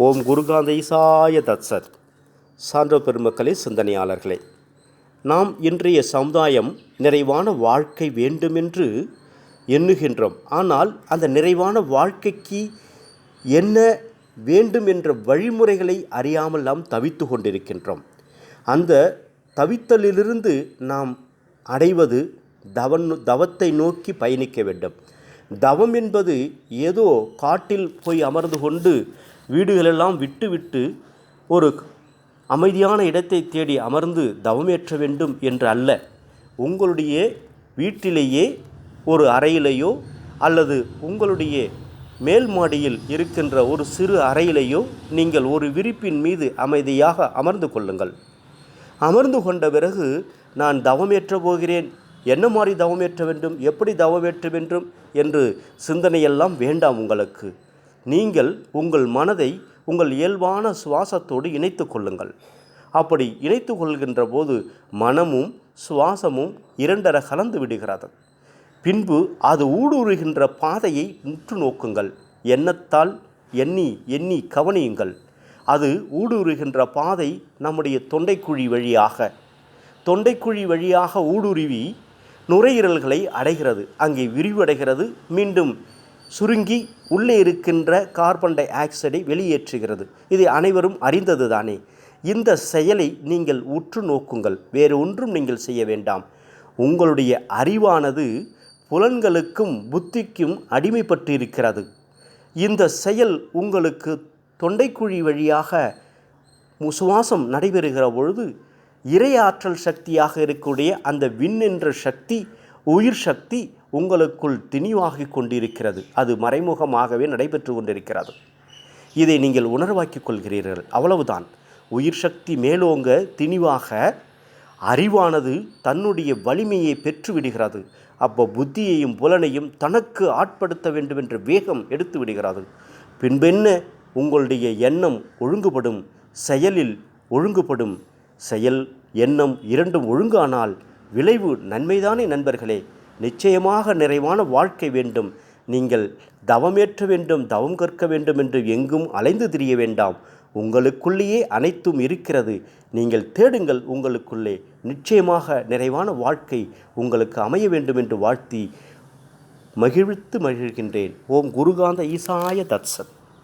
ஓம் குருகாந்த ஈசாய தத்சத். சான்ற பெருமக்களே சிந்தனையாளர்களே நாம் இன்றைய சமுதாயம் நிறைவான வாழ்க்கை வேண்டுமென்று எண்ணுகின்றோம். ஆனால் அந்த நிறைவான வாழ்க்கைக்கு என்ன வேண்டும் என்ற வழிமுறைகளை அறியாமல் நாம் தவித்து கொண்டிருக்கின்றோம். அந்த தவித்தலிலிருந்து நாம் அடைவது தவன் தவத்தை நோக்கி பயணிக்க வேண்டும். தவம் என்பது ஏதோ காட்டில் போய் அமர்ந்து கொண்டு வீடுகளெல்லாம் விட்டுவிட்டு ஒரு அமைதியான இடத்தை தேடி அமர்ந்து தவமேற்ற வேண்டும் என்று அல்ல. உங்களுடைய வீட்டிலேயே ஒரு அறையிலேயோ அல்லது உங்களுடைய மேல் மாடியில் இருக்கின்ற ஒரு சிறு அறையிலேயோ நீங்கள் ஒரு விரிப்பின் மீது அமைதியாக அமர்ந்து கொள்ளுங்கள். அமர்ந்து கொண்ட பிறகு நான் தவமேற்ற போகிறேன். என்ன மாதிரி தவமேற்ற வேண்டும்? எப்படி தவமேற்ற வேண்டும்? என்று சிந்தனையெல்லாம் வேண்டாம் உங்களுக்கு. நீங்கள் உங்கள் மனதை உங்கள் இயல்பான சுவாசத்தோடு இணைத்து கொள்ளுங்கள். அப்படி இணைத்து கொள்கின்ற போது மனமும் சுவாசமும் இரண்டர கலந்து விடுகிறது. பின்பு அது ஊடுருகின்ற பாதையை உற்று நோக்குங்கள். எண்ணத்தால் எண்ணி எண்ணி கவனியுங்கள். அது ஊடுருகின்ற பாதை நம்முடைய தொண்டைக்குழி வழியாக. தொண்டைக்குழி வழியாக ஊடுருவி நுரையீரல்களை அடைகிறது. அங்கே விரிவடைகிறது. மீண்டும் சுருங்கி உள்ளே இருக்கின்ற கார்பன் டை ஆக்சைடை வெளியேற்றுகிறது. இது அனைவரும் அறிந்தது தானே இந்த செயலை நீங்கள் உற்று நோக்குங்கள். வேறு ஒன்றும் நீங்கள் செய்ய வேண்டாம். உங்களுடைய அறிவானது புலன்களுக்கும் புத்திக்கும் அடிமைப்பட்டு இருக்கிறது இந்த செயல் உங்களுக்கு தொண்டைக்குழி வழியாக சுவாசம் நடைபெறுகிற பொழுது இறையாற்றல் சக்தியாக இருக்கக்கூடிய அந்த விண் என்ற சக்தி உயிர் சக்தி உங்களுக்குள் திணிவாகி கொண்டிருக்கிறது. அது மறைமுகமாகவே நடைபெற்று கொண்டிருக்கிறது. இதை நீங்கள் உணர்வாக்கிக் கொள்கிறீர்கள். அவ்வளவுதான். உயிர் சக்தி மேலோங்க திணிவாக அறிவானது தன்னுடைய வலிமையை பெற்று விடுகிறது அப்போ புத்தியையும் புலனையும் தனக்கு ஆட்படுத்த வேண்டும் என்ற வேகம் எடுத்து விடுகிறது பின்பென்ன உங்களுடைய எண்ணம் ஒழுங்குபடும் செயலில் ஒழுங்குபடும் செயல் எண்ணம் இரண்டும் ஒழுங்கானால் விளைவு நன்மைதானே நண்பர்களே. நிச்சயமாக நிறைவான வாழ்க்கை வேண்டும். நீங்கள் தவமேற்ற வேண்டும் தவம் கற்க வேண்டும் என்று எங்கும் அலைந்து திரிய வேண்டாம். உங்களுக்குள்ளேயே அனைத்தும் இருக்கிறது. நீங்கள் தேடுங்கள் உங்களுக்குள்ளே. நிச்சயமாக நிறைவான வாழ்க்கை உங்களுக்கு அமைய வேண்டும் என்று வாழ்த்தி மகிழ்த்து மகிழ்கின்றேன். ஓம் குருகாந்த ஈசாய தத்சத்.